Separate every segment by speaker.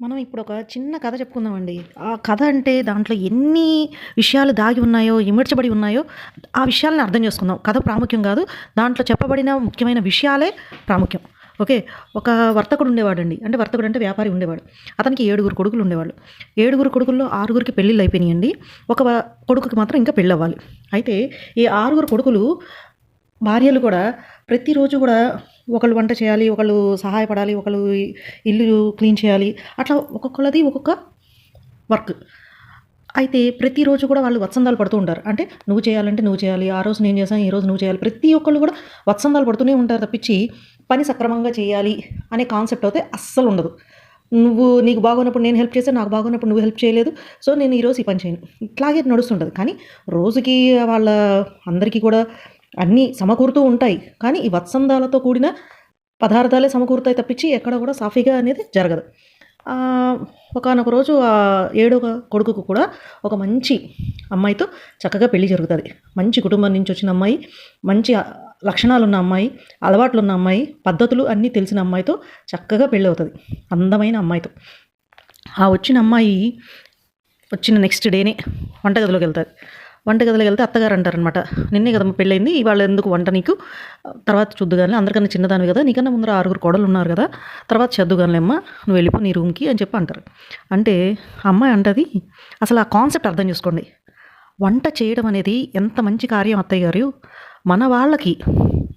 Speaker 1: మనం ఇప్పుడు ఒక చిన్న కథ చెప్పుకుందామండి. ఆ కథ అంటే దాంట్లో ఎన్ని విషయాలు దాగి ఉన్నాయో, ఇమర్చబడి ఉన్నాయో ఆ విషయాలను అర్థం చేసుకుందాం. కథ ప్రాముఖ్యం కాదు. దాంట్లో చెప్పబడిన ముఖ్యమైన విషయాలే ప్రాముఖ్యం. ఓకే. ఒక వర్తకుడు ఉండేవాడండి. అంటే వర్తకుడు అంటే వ్యాపారి ఉండేవాడు. అతనికి ఏడుగురు కొడుకులు ఉండేవాళ్ళు. ఏడుగురు కొడుకుల్లో ఆరుగురికి పెళ్ళిళ్ళు అయిపోయినాయండి. ఒక కొడుకుకి మాత్రం ఇంకా పెళ్ళవ్వాలి. అయితే ఈ ఆరుగురు కొడుకులు భార్యలు కూడా ప్రతిరోజు కూడా ఒకళ్ళు వంట చేయాలి, ఒకళ్ళు సహాయపడాలి, ఒకళ్ళు ఇల్లు క్లీన్ చేయాలి. అట్లా ఒక్కొక్కళ్ళది ఒక్కొక్క వర్క్. అయితే ప్రతిరోజు కూడా వాళ్ళు వత్సందాలు పడుతూ ఉంటారు. అంటే నువ్వు చేయాలంటే నువ్వు చేయాలి. ఆ రోజు నేను చేశాను, ఈ రోజు నువ్వు చేయాలి. ప్రతి ఒక్కళ్ళు కూడా వత్సందాలు పడుతూనే ఉంటారు తప్పించి పని సక్రమంగా చేయాలి అనే కాన్సెప్ట్ అయితే అస్సలు ఉండదు. నువ్వు నీకు బాగున్నప్పుడు నేను హెల్ప్ చేశాను, నాకు బాగున్నప్పుడు నువ్వు హెల్ప్ చేయలేదు. సో నేను ఈరోజు ఈ పని చేయను. ఇట్లాగే నడుస్తుంటుంది కానీ రోజుకి వాళ్ళ అందరికీ కూడా అన్నీ సమకూరుతూ ఉంటాయి. కానీ ఈ వత్సందాలతో కూడిన పదార్థాలే సమకూరుతాయి తప్పించి ఎక్కడ కూడా సాఫీగా అనేది జరగదు. ఒకనొక ఒకానొక రోజు ఆ ఏడవ కొడుకుకు కూడా ఒక మంచి అమ్మాయితో చక్కగా పెళ్ళి జరుగుతుంది మంచి కుటుంబం నుంచి వచ్చిన అమ్మాయి, మంచి లక్షణాలున్న అమ్మాయి, అలవాట్లున్న అమ్మాయి, పద్ధతులు అన్నీ తెలిసిన అమ్మాయితో చక్కగా పెళ్ళవుతది. అందమైన అమ్మాయితో. ఆ వచ్చిన అమ్మాయి వచ్చిన నెక్స్ట్ డేనే వంటగదిలోకి వెళ్తే అత్తగారు అంటారనమాట. నిన్నే కదమ్మ పెళ్ళైంది ఇవాళ ఎందుకు వంట నీకు? తర్వాత చూద్దుగానే అందరికన్నా చిన్నదానివి కదా! నీకన్నా ముందర ఆరుగురు కోడలు ఉన్నారు కదా! తర్వాత చేద్దుగానిలేమ్మా. నువ్వు వెళ్ళిపో నీ రూమ్‌కి అని చెప్పి అంటారు. అంటే అమ్మాయి అంటది అసలు ఆ కాన్సెప్ట్ అర్థం చేసుకోండి. వంట చేయడం అనేది ఎంత మంచి కార్యం అత్తయ్య గారు. మన వాళ్ళకి,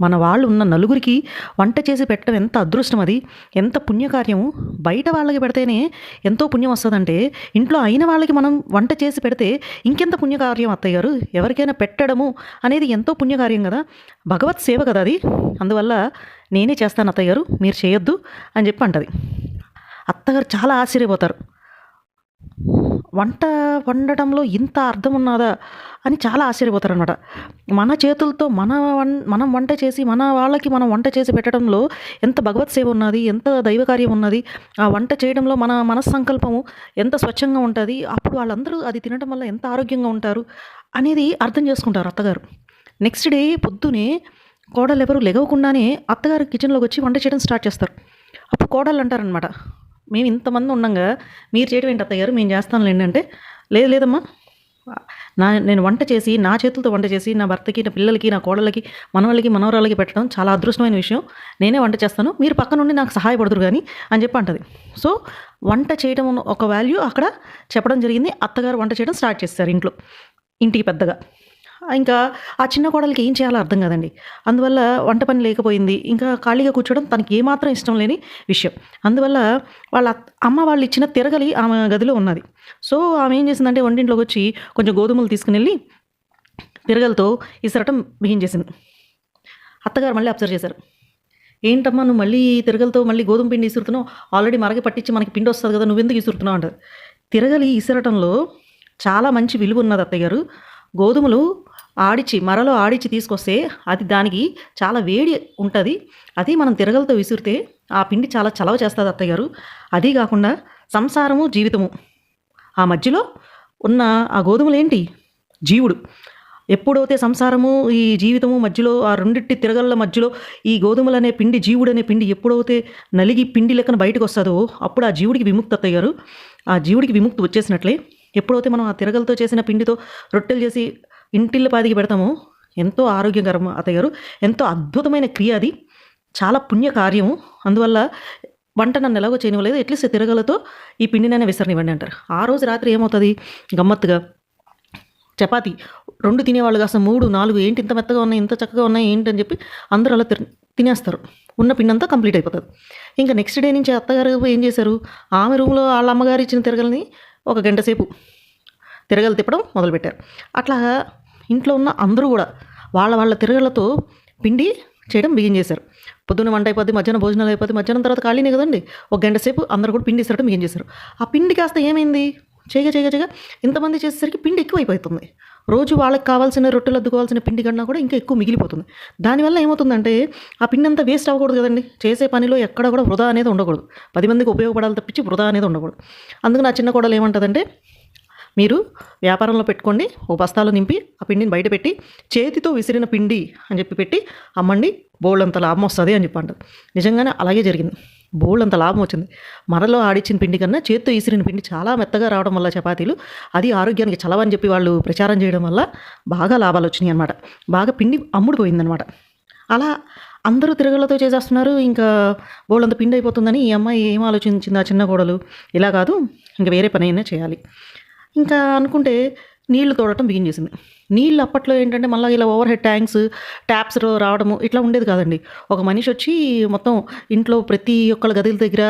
Speaker 1: మన వాళ్ళు ఉన్న నలుగురికి వంట చేసి పెట్టడం ఎంత అదృష్టం అది. ఎంత పుణ్యకార్యము. బయట వాళ్ళకి పెడితేనే ఎంతో పుణ్యం వస్తుందంటే ఇంట్లో అయిన వాళ్ళకి మనం వంట చేసి పెడితే ఇంకెంత పుణ్యకార్యం అత్తయ్య గారు. ఎవరికైనా పెట్టడము అనేది ఎంతో పుణ్యకార్యం కదా! భగవత్ సేవ కదా అది. అందువల్ల నేనే చేస్తాను అత్తయ్య గారు. మీరు చేయొద్దు అని చెప్పి అంటది. అత్తగారు చాలా ఆశ్చర్యపోతారు. వంట వండటంలో ఇంత అర్థం ఉన్నదా? అని చాలా ఆశ్చర్యపోతారనమాట. మన చేతులతో మన వన్ మనం వంట చేసి మన వాళ్ళకి మనం వంట చేసి పెట్టడంలో ఎంత భగవత్ సేవ ఉన్నది. ఎంత దైవకార్యం ఉన్నది. ఆ వంట చేయడంలో మన మనస్సంకల్పము ఎంత స్వచ్ఛంగా ఉంటుంది అప్పుడు వాళ్ళందరూ అది తినడం వల్ల ఎంత ఆరోగ్యంగా ఉంటారు అనేది అర్థం చేసుకుంటారు అత్తగారు. నెక్స్ట్ డే పొద్దునే ఎవరు లెగవకుండానే అత్తగారు కిచెన్‌లోకొచ్చి వంట చేయడం స్టార్ట్ చేస్తారు. అప్పుడు కోడలు అంటారనమాట. మేము ఇంతమంది ఉండంగా మీరు చేయడం ఏంటి అత్తయ్య గారు? మేము చేస్తాంలెండి అంటే, లేదు లేదమ్మా. నా నేను వంట చేసి నా చేతులతో వంట చేసి నా భర్తకి, నా పిల్లలకి, నా కోడలకి మనవాళ్ళకి మనవరాళ్ళకి పెట్టడం చాలా అదృష్టమైన విషయం. నేనే వంట చేస్తాను. మీరు పక్కనుండి నాకు సహాయపడదురు కానీ అని చెప్పి అంటది. సో వంట చేయడం ఒక వాల్యూ అక్కడ చెప్పడం జరిగింది. అత్తగారు వంట చేయడం స్టార్ట్ చేస్తారు ఇంట్లో. ఇంటికి పెద్దగా. ఇంకా ఆ చిన్న కోడలికి ఏం చేయాలో అర్థం కాదండి. అందువల్ల వంట పని లేకపోయింది. ఇంకా ఖాళీగా కూర్చోవడం తనకి ఏమాత్రం ఇష్టం లేని విషయం. అందువల్ల వాళ్ళ అమ్మ వాళ్ళు ఇచ్చిన తిరగలి ఆమె గదిలో ఉన్నది. సో ఆమె ఏం చేసిందంటే వంటింట్లోకి వచ్చి కొంచెం గోధుమలు తీసుకుని వెళ్ళి తిరగలతో ఇసరటం బిగించేసింది. అత్తగారు మళ్ళీ అబ్జర్వ్ చేశారు. ఏంటమ్మా నువ్వు మళ్ళీ తిరగలతో మళ్ళీ గోధుమ పిండి ఇసురుతున్నావు. ఆల్రెడీ మరగ పట్టించి మనకి పిండి వస్తుంది కదా! నువ్వెందుకు ఇసురుతున్నావు అంటారు తిరగలి ఇసరటంలో చాలా మంచి విలువ ఉన్నది అత్తయ్య గారు. గోధుమలు ఆడిచి మరలో ఆడిచి తీసుకొస్తే అది దానికి చాలా వేడి ఉంటుంది అది మనం తిరగలతో విసిరితే ఆ పిండి చాలా చలవ చేస్తుంది అత్తయ్య గారు. అదీ కాకుండా సంసారము, జీవితము ఆ మధ్యలో ఉన్న ఆ గోధుమలేంటి? జీవుడు. ఎప్పుడైతే సంసారము, ఈ జీవితము మధ్యలో ఆ రెండింటి తిరగల మధ్యలో ఈ గోధుమలనే పిండి జీవుడనే పిండి ఎప్పుడైతే నలిగి పిండి లెక్కన బయటకొస్తదో అప్పుడు ఆ జీవుడికి విముక్తి అత్తయ్యగారు ఆ జీవుడికి విముక్తి వచ్చేసినట్లే. ఎప్పుడైతే మనం ఆ తిరగలతో చేసిన పిండితో రొట్టెలు చేసి ఇంటిల్లిపాదికి పెడతాము ఎంతో ఆరోగ్యకరం అత్తయ్య గారు. ఎంతో అద్భుతమైన క్రియ అది. చాలా పుణ్య కార్యము. అందువల్ల వంట నన్ను ఎలాగో చేయనివ్వలేదు. ఎట్లీస్ట్ తిరగలతో ఈ పిండినైనా విసరనివ్వండి అంటారు. ఆ రోజు రాత్రి ఏమవుతుంది గమ్మత్తుగా చపాతి రెండు తినేవాళ్ళు కాస్త 3, 4 ఏంటి ఇంత మెత్తగా ఉన్నాయి, ఇంత చక్కగా ఉన్నాయి ఏంటి అని చెప్పి అందరూ అలా తినేస్తారు. ఉన్న పిండంతా కంప్లీట్ అయిపోతుంది ఇంకా నెక్స్ట్ డే నుంచి అత్తగారు ఏం చేశారు? ఆమె రూమ్‌లో వాళ్ళ అమ్మగారు ఇచ్చిన తిరగలని ఒక గంట సేపు తిరగలు తిప్పడం మొదలుపెట్టారు. అట్లా ఇంట్లో ఉన్న అందరూ కూడా వాళ్ళ వాళ్ళ తిరగలతో పిండి చేయడం బిగించేశారు. పొద్దున్న వంట అయిపోద్ది. మధ్యాహ్నం భోజనాలు అయిపోద్ది. మధ్యాహ్నం తర్వాత ఖాళీనే కదండి ఒక గంట సేపు అందరూ కూడా పిండి ఇసరడం బిగించేశారు. ఆ పిండి కాస్త ఏమైంది? చేయగా చేయగా చేయగా ఇంతమంది చేసేసరికి పిండి ఎక్కువైపోతుంది. రోజు వాళ్ళకి కావాల్సిన రొట్టెలు అద్దుకోవాల్సిన పిండి కన్నా కూడా ఇంకా ఎక్కువ మిగిలిపోతుంది. దానివల్ల ఏమవుతుందంటే ఆ పిండి అంతా వేస్ట్ అవ్వకూడదు కదండి చేసే పనిలో ఎక్కడ కూడా వృధా అనేది ఉండకూడదు. పది మందికి ఉపయోగపడాలి తప్పించి వృధా అనేది ఉండకూడదు. అందుకు నా చిన్న కోడలు ఏమంటదంటే మీరు వ్యాపారంలో పెట్టుకోండి. ఓ బస్తాలో నింపి ఆ పిండిని బయట పెట్టి చేతితో విసిరిన పిండి అని చెప్పి పెట్టి అమ్మండి బోలెడంత లాభం వస్తుంది అని చెప్పి అంటారు. నిజంగానే అలాగే జరిగింది. బోళ్ళంత లాభం వచ్చింది. మరలో ఆడిచ్చిన పిండి కన్నా చేత్తో ఈసిరిన పిండి చాలా మెత్తగా రావడం వల్ల చపాతీలు అది ఆరోగ్యానికి చలవని చెప్పి వాళ్ళు ప్రచారం చేయడం వల్ల బాగా లాభాలు వచ్చినాయి అనమాట బాగా పిండి అమ్ముడుపోయిందనమాట అలా అందరూ తిరగలతో చేసేస్తున్నారు. ఇంకా బోళ్ళంత పిండి అయిపోతుందని ఈ అమ్మాయి ఏం ఆలోచించింది? ఆ చిన్న కోడలు. ఇలా కాదు ఇంకా వేరే పని అయినా చేయాలి. ఇంకా అనుకుంటే నీళ్ళు తోడటం బిగిన్ చేసింది. నీళ్ళు అప్పట్లో ఏంటంటే మళ్ళీ ఇలా ఓవర్ హెడ్ ట్యాంక్స్ ట్యాప్స్ రావడము ఇట్లా ఉండేది కాదండి. ఒక మనిషి వచ్చి మొత్తం ఇంట్లో ప్రతి ఒక్కళ్ళ గదుల దగ్గర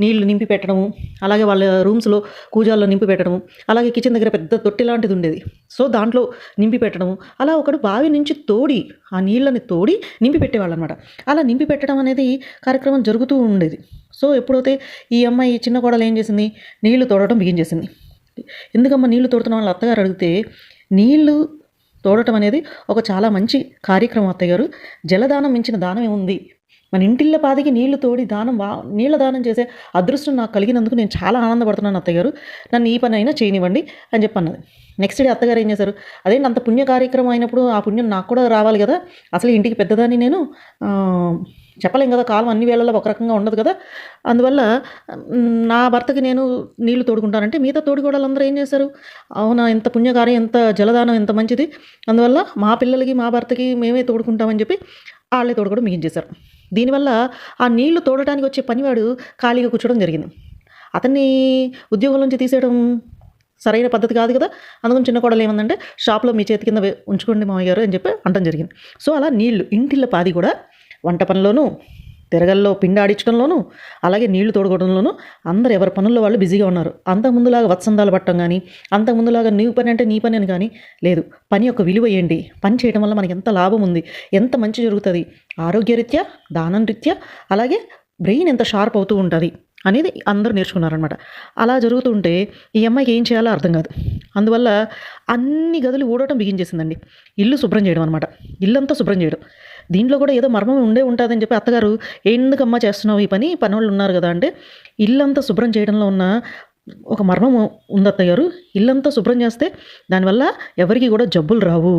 Speaker 1: నీళ్ళు నింపి పెట్టడము అలాగే వాళ్ళ రూమ్స్లో కూజాల్లో నింపి పెట్టడము అలాగే కిచెన్ దగ్గర పెద్ద తొట్టి లాంటిది ఉండేది. సో దాంట్లో నింపి పెట్టడము అలా ఒకడు బావి నుంచి తోడి ఆ నీళ్ళని తోడి నింపి పెట్టేవాళ్ళు అనమాట అలా నింపి పెట్టడం అనేది కార్యక్రమం జరుగుతూ ఉండేది. సో ఎప్పుడైతే ఈ అమ్మాయి చిన్న కోడలు ఏం చేసింది? నీళ్ళు తోడటం బిగించేసింది ఎందుకమ్మా నీళ్ళు తోడుతున్న వాళ్ళ అత్తగారు అడిగితే నీళ్ళు తోడటం అనేది ఒక చాలా మంచి కార్యక్రమం అత్తగారు జలదానం మించిన దానం ఏముంది మన ఇంటిళ్ళ పాదికి నీళ్ళు తోడి దానం వా నీళ్ళ దానం చేసే అదృష్టం నాకు కలిగినందుకు నేను చాలా ఆనందపడుతున్నాను అత్తగారు నన్ను ఈ పని అయినా చేయనివ్వండి అని చెప్పన్నది. నెక్స్ట్ డే అత్తగారు ఏం చేశారు? అదేంటి అంత పుణ్య కార్యక్రమం అయినప్పుడు ఆ పుణ్యం నాకు కూడా రావాలి కదా? అసలు ఇంటికి పెద్దదాన్ని నేను చెప్పలేం కదా? కాలం అన్ని వేళల్లో ఒక రకంగా ఉండదు కదా? అందువల్ల నా భర్తకి నేను నీళ్ళు తోడుకుంటానంటే మిగతా తోడుకోవడాలందరూ ఏం చేశారు? అవునా ఎంత పుణ్యకార్యం ఎంత జలదానం ఎంత మంచిది. అందువల్ల మా పిల్లలకి మా భర్తకి మేమే తోడుకుంటామని చెప్పి వాళ్ళే తోడుకోవడం మిగించేశారు. దీనివల్ల ఆ నీళ్ళు తోడటానికి వచ్చే పనివాడు ఖాళీగా కూర్చోవడం జరిగింది. అతన్ని ఉద్యోగం నుంచి తీసేయడం సరైన పద్ధతి కాదు కదా. అందుకని చిన్న కోడలు ఏమందంటే షాప్లో మీ చేతి కింద వే- ఉంచుకోండి మామయ్య గారు అని చెప్పి అంటం జరిగింది. సో అలా నీళ్ళు ఇంటిళ్ళ పాది కూడా వంట పనిలోనూ తిరగల్లో పిండి ఆడించడంలోనూ అలాగే నీళ్ళు తోడుకోవడంలోనూ అందరు ఎవరి పనుల్లో వాళ్ళు బిజీగా ఉన్నారు. అంతకుముందులాగా వత్సందాలు పట్టడం కానీ అంతకుముందులాగా నీ పని అంటే నీ పని అని కానీ లేదు. పని యొక్క విలువ ఏంటి? పని చేయడం వల్ల మనకి ఎంత లాభం ఉంది? ఎంత మంచి జరుగుతుంది? ఆరోగ్యరీత్యా? దానం రీత్యా అలాగే బ్రెయిన్ ఎంత షార్ప్ అవుతూ ఉంటుంది? అనేది అందరూ నేర్చుకున్నారనమాట అలా జరుగుతుంటే ఈ అమ్మాయికి ఏం చేయాలో అర్థం కాదు. అందువల్ల అన్ని గదులు ఊడటం బిగించేసిందండి ఇల్లు శుభ్రం చేయడం అనమాట ఇల్లంతా శుభ్రం చేయడం. దీంట్లో కూడా ఏదో మర్మం ఉండే ఉంటుందని చెప్పి అత్తగారు ఎందుకమ్మా చేస్తున్నావు ఈ పని? పని వాళ్ళు ఉన్నారు కదా అంటే ఇల్లంతా శుభ్రం చేయడంలో ఉన్న ఒక మర్మం ఉంది అత్తగారు ఇల్లంతా శుభ్రం చేస్తే దానివల్ల ఎవరికి కూడా జబ్బులు రావు.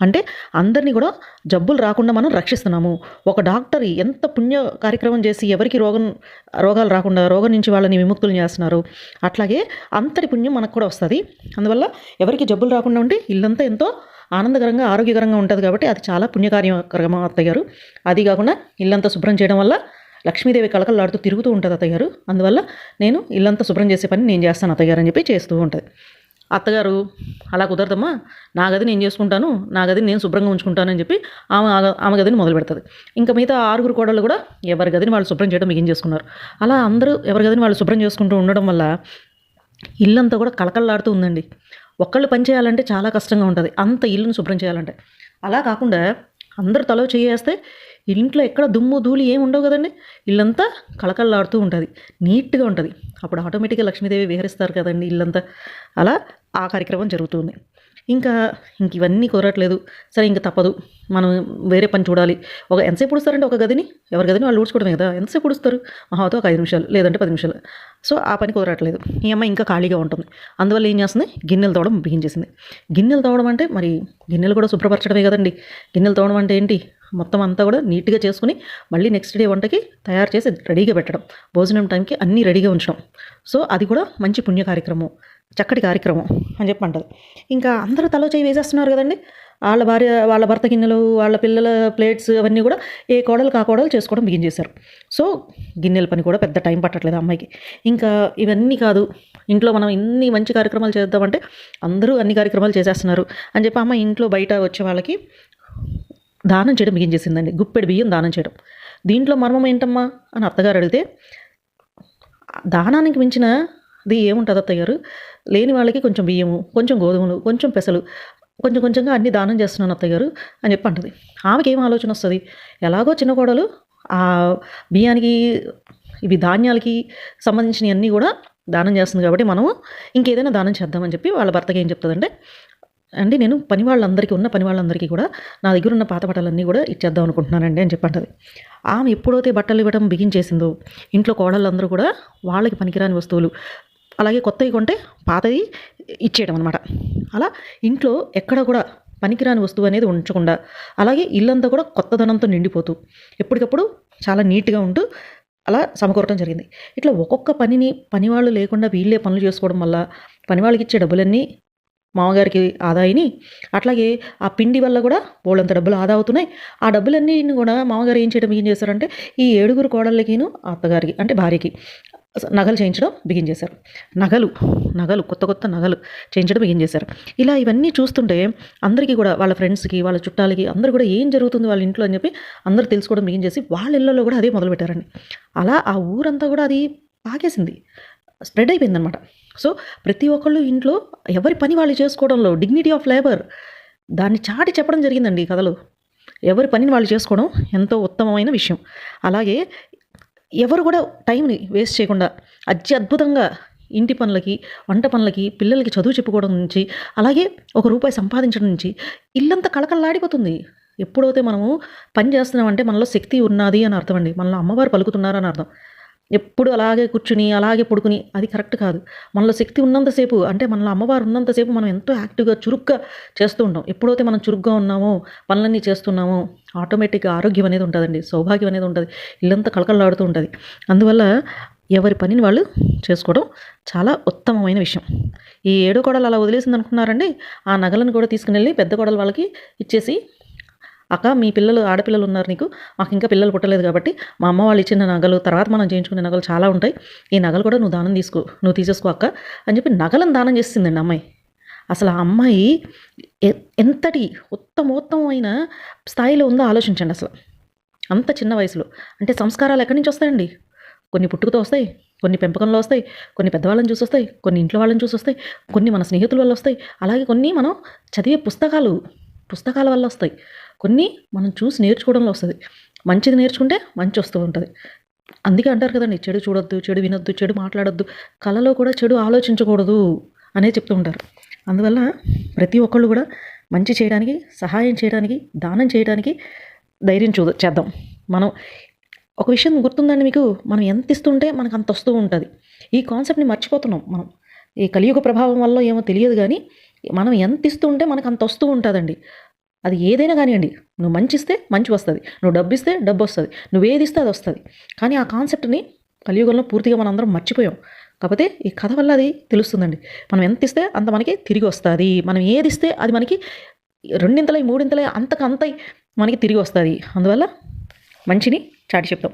Speaker 1: అంటే అందరినీ కూడా జబ్బులు రాకుండా మనం రక్షిస్తున్నాము. ఒక డాక్టర్ ఎంత పుణ్య కార్యక్రమం చేసి ఎవరికి రోగం రోగాలు రాకుండా రోగం నుంచి వాళ్ళని విముక్తులు చేస్తున్నారు. అట్లాగే అంతటి పుణ్యం మనకు కూడా వస్తుంది. అందువల్ల ఎవరికి జబ్బులు రాకుండా ఉంటే ఇల్లంతా ఎంతో ఆనందకరంగా ఆరోగ్యకరంగా ఉంటుంది కాబట్టి అది చాలా పుణ్యకార్యకరంగా అత్తయ్య గారు. అది కాకుండా ఇల్లంతా శుభ్రం చేయడం వల్ల లక్ష్మీదేవి కళకళలాడుతూ తిరుగుతూ ఉంటుంది అత్తయ్య గారు. అందువల్ల నేను ఇల్లంతా శుభ్రం చేసే పని నేను చేస్తాను అత్తయ్య గారు అని చెప్పి చేస్తూ ఉంటుంది. అత్తగారు అలా కుదరదమ్మా. నా గది నేను చేసుకుంటాను నా గదిని నేను శుభ్రంగా ఉంచుకుంటానని చెప్పి ఆమె ఆమె గదిని మొదలు పెడుతుంది. ఇంకా మిగతా ఆరుగురు కోడళ్ళు కూడా ఎవరి గదిని వాళ్ళు శుభ్రం చేయడం మిగిలిన చేసుకున్నారు. అలా అందరూ ఎవరి గదిని వాళ్ళు శుభ్రం చేసుకుంటూ ఉండడం వల్ల ఇల్లంతా కూడా కళకళలాడుతూ ఉందండి. ఒక్కళ్ళు పని చేయాలంటే చాలా కష్టంగా ఉంటుంది. అంత ఇల్లును శుభ్రం చేయాలంటే. అలా కాకుండా అందరూ తలో చేయేస్తే ఇంట్లో ఎక్కడ దుమ్ము ధూళి ఏమి ఉండవు కదండి? ఇల్లంతా కళకళలాడుతూ ఉంటుంది. నీట్గా ఉంటుంది. అప్పుడు ఆటోమేటిక్గా లక్ష్మీదేవి విహరిస్తారు కదండి ఇల్లంతా. అలా ఆ కార్యక్రమం జరుగుతుంది. ఇంకా ఇంక ఇవన్నీ కుదరట్లేదు సరే ఇంకా తప్పదు. మనం వేరే పని చూడాలి. ఒక ఎంతసేపు పుడుస్తారంటే ఒక గదిని? ఎవరి గదిని వాళ్ళు ఊడ్చుకోవడమే కదా? ఎంతసేపు పుడుస్తారు మహాతో ఒక ఐదు నిమిషాలు లేదంటే పది నిమిషాలు. సో ఆ పని కుదరట్లేదు ఈ అమ్మాయి ఇంకా ఖాళీగా ఉంటుంది. అందువల్ల ఏం చేస్తుంది? గిన్నెలు తోవడం బిగించేసింది. గిన్నెలు తోవడం అంటే మరి గిన్నెలు కూడా శుభ్రపరచడమే కదండి. గిన్నెలు తోవడం అంటే ఏంటి? మొత్తం అంతా కూడా నీట్గా చేసుకుని మళ్ళీ నెక్స్ట్ డే వంటకి తయారు చేసి రెడీగా పెట్టడం. భోజనం టైంకి అన్నీ రెడీగా ఉంచడం. సో అది కూడా మంచి పుణ్య కార్యక్రమం. చక్కటి కార్యక్రమం అని చెప్పి అంటది. ఇంకా అందరూ తలో చేయి వేసేస్తున్నారు కదండి. వాళ్ళ భార్య వాళ్ళ భర్త గిన్నెలు వాళ్ళ పిల్లల ప్లేట్స్ అవన్నీ కూడా ఏ కోడలు కా కోడలు చేసుకోవడం బిగించేశారు సో గిన్నెల పని కూడా పెద్ద టైం పట్టట్లేదు అమ్మాయికి. ఇంకా ఇవన్నీ కాదు ఇంట్లో మనం ఇన్ని మంచి కార్యక్రమాలు చేద్దామంటే అందరూ అన్ని కార్యక్రమాలు చేసేస్తున్నారు అని చెప్పి అమ్మాయి ఇంట్లో బయట వచ్చే వాళ్ళకి దానం చేయడం బిగించేసిందండి గుప్పెడు బియ్యం దానం చేయడం. దీంట్లో మర్మం ఏంటమ్మా అని అత్తగారు అడిగితే దానానికి మించిన అది ఏముంటుంది అత్తయ్య గారు లేని వాళ్ళకి కొంచెం బియ్యము కొంచెం గోధుమలు కొంచెం పెసలు కొంచెం కొంచెంగా అన్ని దానం చేస్తున్నాను అత్తయ్య గారు అని చెప్పి అంటది. ఆమెకి ఏం ఆలోచన వస్తుంది? ఎలాగో చిన్న కోడలు ఆ బియ్యానికి ఇవి ధాన్యాలకి సంబంధించినవి అన్నీ కూడా దానం చేస్తుంది కాబట్టి మనము ఇంకేదైనా దానం చేద్దామని చెప్పి వాళ్ళ భర్తకి ఏం చెప్తుందంటే అండి నేను పని వాళ్ళందరికీ ఉన్న పని వాళ్ళందరికీ కూడా నా దగ్గర ఉన్న పాత బట్టలన్నీ కూడా ఇచ్చేద్దాం అనుకుంటున్నానండి అని చెప్పంటది ఆమె ఎప్పుడైతే బట్టలు ఇవ్వడం బిగించేసిందో ఇంట్లో కోడళ్ళందరూ కూడా వాళ్ళకి పనికిరాని వస్తువులు అలాగే కొత్తవి కొంటే పాతవి ఇచ్చేయడం అనమాట అలా ఇంట్లో ఎక్కడ కూడా పనికిరాని వస్తువు అనేది ఉంచకుండా అలాగే ఇల్లంతా కూడా కొత్తదనంతో నిండిపోతూ ఎప్పటికప్పుడు చాలా నీట్గా ఉంటూ అలా సమకూరటం జరిగింది. ఇట్లా ఒక్కొక్క పనిని పనివాళ్ళు లేకుండా వీళ్ళే పనులు చేసుకోవడం వల్ల పనివాళ్ళకి ఇచ్చే డబ్బులన్నీ మామగారికి ఆదాయని అట్లాగే ఆ పిండి వల్ల కూడా వాళ్ళంత డబ్బులు ఆదా అవుతున్నాయి. ఆ డబ్బులన్నీ కూడా మామగారు ఏం చేయడం ఏం చేశారంటే ఈ ఏడుగురు కోడళ్ళకిను అత్తగారికి అంటే భార్యకి నగలు చేయించడం బిగిన్ చేశారు. నగలు నగలు కొత్త కొత్త నగలు చేయించడం బిగిన్ చేశారు. ఇలా ఇవన్నీ చూస్తుంటే అందరికీ కూడా వాళ్ళ ఫ్రెండ్స్కి వాళ్ళ చుట్టాలకి అందరూ కూడా ఏం జరుగుతుంది వాళ్ళ ఇంట్లో అని చెప్పి అందరూ తెలుసుకోవడం బిగిన్ చేసి వాళ్ళ ఇళ్ళలో కూడా అదే మొదలుపెట్టారండి అలా ఆ ఊరంతా కూడా అది పాకేసింది స్ప్రెడ్ అయిపోయిందనమాట సో ప్రతి ఒక్కళ్ళు ఇంట్లో ఎవరి పని వాళ్ళు చేసుకోవడంలో డిగ్నిటీ ఆఫ్ లేబర్ దాన్ని చాటి చెప్పడం జరిగిందండి ఈ కథలో. ఎవరి పనిని వాళ్ళు చేసుకోవడం ఎంతో ఉత్తమమైన విషయం. అలాగే ఎవరు కూడా టైంని వేస్ట్ చేయకుండా అత్యద్భుతంగా ఇంటి పనులకి వంట పనులకి పిల్లలకి చదువు చెప్పుకోవడం నుంచి అలాగే ఒక రూపాయి సంపాదించడం నుంచి ఇల్లంతా కళకళలాడిపోతుంది. ఎప్పుడైతే మనము పని చేస్తున్నామంటే మనలో శక్తి ఉన్నది అని అర్థం అండి. మనలో అమ్మవారు పలుకుతున్నారని అర్థం. ఎప్పుడు అలాగే కూర్చుని అలాగే పడుకుని అది కరెక్ట్ కాదు. మనలో శక్తి ఉన్నంతసేపు అంటే మనలో అమ్మవారు ఉన్నంతసేపు మనం ఎంతో యాక్టివ్గా చురుగ్గా చేస్తూ ఉంటాం. ఎప్పుడైతే మనం చురుగ్గా ఉన్నామో పనులన్నీ చేస్తున్నామో ఆటోమేటిక్గా ఆరోగ్యం అనేది ఉంటుందండి సౌభాగ్యం అనేది ఉంటుంది ఇల్లంతా కళకళలాడుతూ ఉంటుంది. అందువల్ల ఎవరి పనిని వాళ్ళు చేసుకోవడం చాలా ఉత్తమమైన విషయం. ఈ ఏడో కోడలు అలా వదిలేసింది అనుకున్నారండి ఆ నగలను కూడా తీసుకుని వెళ్ళి పెద్ద కోడలు వాళ్ళకి ఇచ్చేసి అక్క మీ పిల్లలు ఆడపిల్లలు ఉన్నారు నీకు? మాకు ఇంకా పిల్లలు పుట్టలేదు కాబట్టి మా అమ్మ వాళ్ళు ఇచ్చిన నగలు తర్వాత మనం చేయించుకునే నగలు చాలా ఉంటాయి. ఈ నగలు కూడా నువ్వు దానం తీసుకో నువ్వు తీసేసుకో అక్క అని చెప్పి నగలను దానం చేసిందండి అమ్మాయి. అసలు ఆ అమ్మాయి ఎ- ఎంతటి ఉత్తమోత్తమైన స్థాయిలో ఉందో ఆలోచించండి అసలు. అంత చిన్న వయసులో. అంటే సంస్కారాలు ఎక్కడి నుంచి వస్తాయండి? కొన్ని పుట్టుకతో వస్తాయి కొన్ని పెంపకంలో వస్తాయి కొన్ని పెద్దవాళ్ళని చూసి వస్తాయి కొన్ని ఇంట్లో వాళ్ళని చూసి వస్తాయి కొన్ని మన స్నేహితుల వల్ల వస్తాయి. అలాగే కొన్ని మనం చదివే పుస్తకాలు పుస్తకాల వల్ల వస్తాయి. కొన్ని మనం చూసి నేర్చుకోవడంలో వస్తుంది. మంచిది నేర్చుకుంటే మంచి వస్తూ ఉంటుంది. అందుకే అంటారు కదండి చెడు చూడొద్దు చెడు వినొద్దు చెడు మాట్లాడొద్దు కళలో కూడా చెడు ఆలోచించకూడదు అనే చెప్తూ ఉంటారు. అందువల్ల ప్రతి ఒక్కళ్ళు కూడా మంచి చేయడానికి సహాయం చేయడానికి దానం చేయడానికి ధైర్యం చూ చేద్దాం. మనం ఒక విషయం గుర్తుందండి మీకు మనం ఎంత ఇస్తుంటే మనకు అంత వస్తూ ఉంటుంది. ఈ కాన్సెప్ట్ని మర్చిపోతున్నాం మనం. ఈ కలియుగ ప్రభావం వల్ల ఏమో తెలియదు కానీ మనం ఎంత ఇస్తుంటే మనకు అంత వస్తూ ఉంటుందండి. అది ఏదైనా కానివ్వండి. నువ్వు మంచి ఇస్తే మంచి వస్తుంది. నువ్వు డబ్బు ఇస్తే డబ్బు వస్తుంది. నువ్వు ఏది ఇస్తే అది వస్తుంది. కానీ ఆ కాన్సెప్ట్ని కలియుగంలో పూర్తిగా మనందరం మర్చిపోయాం. కాకపోతే ఈ కథ వల్ల అది తెలుస్తుందండి. మనం ఎంత ఇస్తే అంత మనకి తిరిగి వస్తుంది. మనం ఏది ఇస్తే అది మనకి రెండింతలై మూడింతలై అంతకంతై మనకి తిరిగి వస్తుంది. అందువల్ల మంచిని చాటి చెప్తాం.